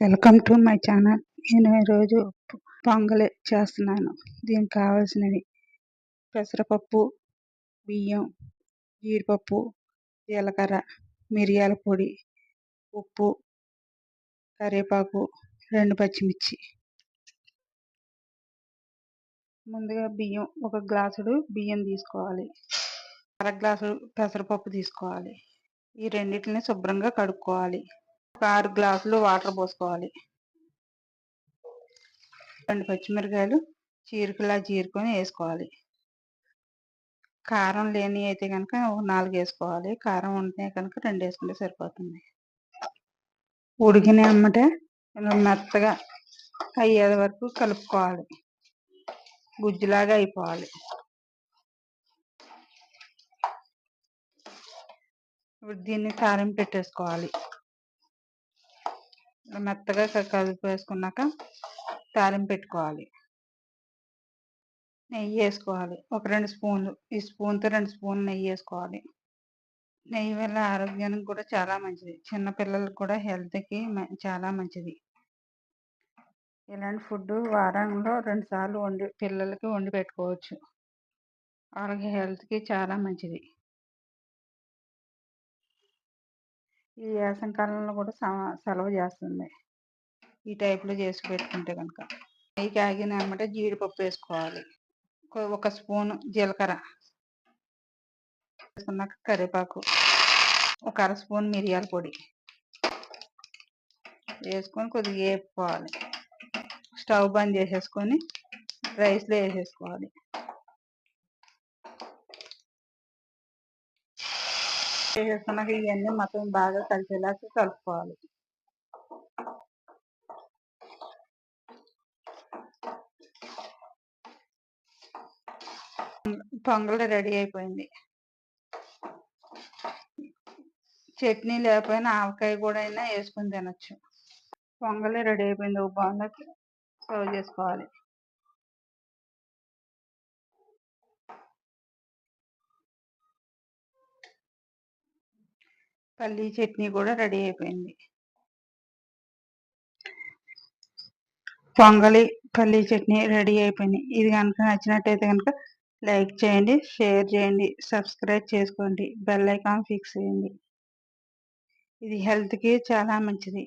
Welcome to my channel. నేను ఈరోజు పొంగలి చేస్తున్నాను. దీనికి కావాల్సినవి పెసరపప్పు బియ్యం జీడిపప్పు జీలకర్ర మిరియాల పొడి ఉప్పు కరివేపాకు రెండు పచ్చిమిర్చి. ముందుగా బియ్యం ఒక గ్లాసుడు బియ్యం తీసుకోవాలి. అర గ్లాసు పెసరపప్పు తీసుకోవాలి. ఈ రెండింటిని శుభ్రంగా కడుక్కోవాలి. ఒక ఆరు గ్లాసులు వాటర్ పోసుకోవాలి. రెండు పచ్చిమిరకాయలు చీరికలా చీరుకొని వేసుకోవాలి. కారం లేని అయితే కనుక ఒక నాలుగు వేసుకోవాలి. కారం ఉంటే కనుక రెండు వేసుకుంటే సరిపోతుంది. ఉడికిన అమ్మటే మెత్తగా అయ్యేది వరకు కలుపుకోవాలి. గుజ్జులాగా అయిపోవాలి. ఇప్పుడు దీన్ని కారం పెట్టేసుకోవాలి. మెత్తగా కలిపేసుకున్నాక తాలింపు పెట్టుకోవాలి. నెయ్యి వేసుకోవాలి. ఒక రెండు స్పూన్లు ఈ స్పూన్తో రెండు స్పూన్లు నెయ్యి వేసుకోవాలి. నెయ్యి వల్ల ఆరోగ్యానికి కూడా చాలా మంచిది. చిన్నపిల్లలకు కూడా హెల్త్కి చాలా మంచిది. ఇలాంటి ఫుడ్ వారంలో రెండు సార్లు వండి పిల్లలకి వండి పెట్టుకోవచ్చు. వాళ్ళకి హెల్త్కి చాలా మంచిది. ఈ కాలంలో కూడా సెలవు చేస్తుంది. ఈ టైప్లో చేసి పెట్టుకుంటే కనుక నెయ్యి కాగిన అనమాట జీడిపప్పు వేసుకోవాలి. ఒక స్పూన్ జీలకర్ర. వేసుకున్నాక కరివేపాకు. ఒక అర స్పూన్ మిరియాల పొడి. వేసుకొని కొద్దిగా వేపుకోవాలి. స్టవ్ బంద్ చేసేసుకొని రైస్లో వేసేసుకోవాలి. వేసేసుకున్నాక ఇవన్నీ మొత్తం బాగా కలిసేలాగా కలుపుకోవాలి. పొంగల్ రెడీ అయిపోయింది. చట్నీ లేకపోయినా ఆవకాయ కూడా అయినా వేసుకొని తినచ్చు. పొంగల్ రెడీ అయిపోయింది. ఒక బాగుంది సర్వ్ చేసుకోవాలి. పల్లీ చట్నీ కూడా రెడీ అయిపోయింది. పొంగలి పల్లీ చట్నీ రెడీ అయిపోయింది. ఇది కనుక నచ్చినట్టయితే కనుక లైక్ చేయండి షేర్ చేయండి సబ్స్క్రైబ్ చేసుకోండి బెల్ ఐకాన్ ఫిక్స్ చేయండి. ఇది హెల్త్కి చాలా మంచిది.